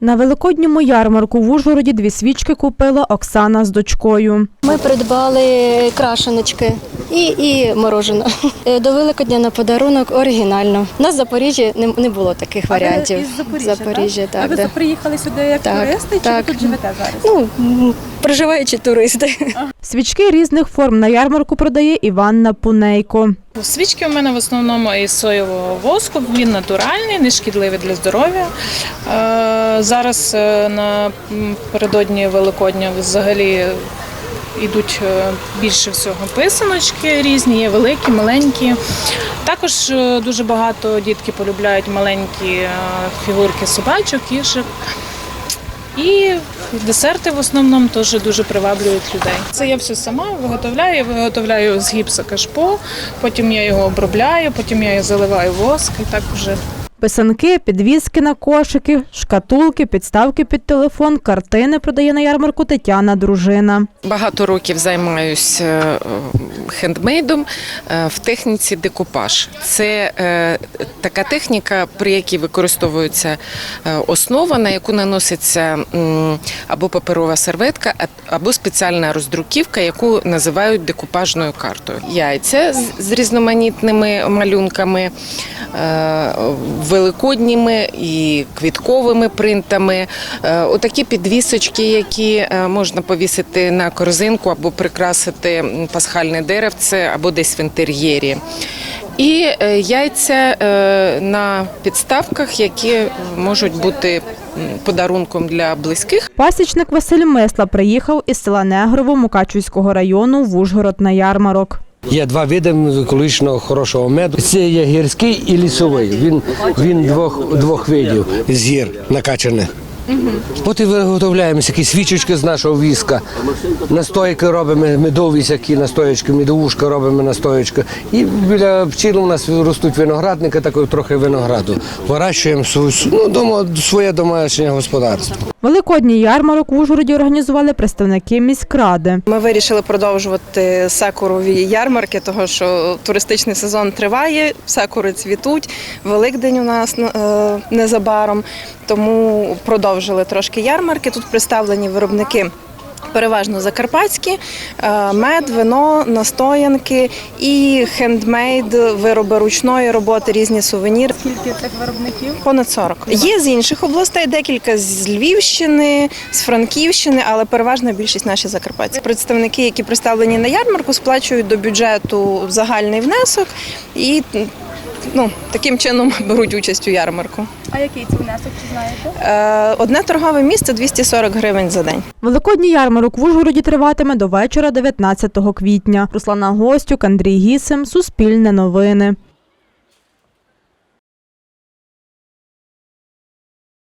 На великодньому ярмарку в Ужгороді дві свічки купила Оксана з дочкою. Ми придбали крашеночки і, і мороженое. Е, До Великодня на подарунок оригінально. У нас в Запоріжжі не, не було таких варіантів. із Запоріжжя, Запоріжжя, так? так. а ви да. приїхали сюди як Так, туристи, чи так. ви тут живете зараз? Ну, проживаючі туристи. Свічки різних форм на ярмарку продає Іванна Пунейко. Свічки у мене в основному із соєвого воску. Він натуральний, не шкідливий для здоров'я. Зараз е, напередодні Великодня взагалі йдуть е, більше всього писаночки різні, є великі, маленькі. Також е, дуже багато дітки полюбляють маленькі фігурки собачок, кішок. І десерти в основному теж дуже приваблюють людей. Це я все сама виготовляю. Я виготовляю з гіпса кашпо, потім я його обробляю, потім я його заливаю воск і так вже Писанки, підвіски на кошики, шкатулки, підставки під телефон, картини продає на ярмарку Тетяна дружина. Багато років займаюся е, хендмейдом е, в техніці декупаж. Це е, така техніка, при якій використовується основа, на яку наноситься або паперова серветка, або спеціальна роздруківка, яку називають декупажною картою. Яйця з різноманітними малюнками. Великодніми і квітковими принтами, Е, отакі підвісочки, які е, можна повісити на корзинку або прикрасити пасхальне деревце, або десь в інтер'єрі. І е, яйця на підставках, які можуть бути подарунком для близьких. Пасічник Василь Месла приїхав із села Негрово Мукачівського району в Ужгород на ярмарок. Є два види екологічного хорошого меду. Це є гірський і лісовий. Він, він двох, двох видів з гір накачаних. От і виготовляємо такі свічечки з нашого віска. Настойки робимо, медові всякі настоячки, медовушка робимо настоячки. І біля пчіл у нас ростуть виноградники, такої трохи винограду. Вирощуємо ну, дома, своє домашнє господарство. Великодній ярмарок в Ужгороді організували представники міськради. Ми вирішили продовжувати секурові ярмарки, тому що туристичний сезон триває, секури цвітуть. Великдень у нас е, незабаром, тому продовжили трошки ярмарки. Тут представлені виробники. Переважно закарпатські, е, мед, вино, настоянки і хендмейд, вироби ручної роботи, різні сувеніри. Скільки цих виробників? Понад 40. Є з інших областей, декілька з Львівщини, з Франківщини, але переважна більшість наші закарпатці. Представники, які представлені на ярмарку, сплачують до бюджету загальний внесок і ну, таким чином беруть участь у ярмарку. А який це внесок, чи знаєте? Е, Одне торгове місце 240 гривень за день. Великодній ярмарок в Ужгороді триватиме до вечора 19 квітня. Руслана Гостюк, Андрій Гісим, Суспільне новини.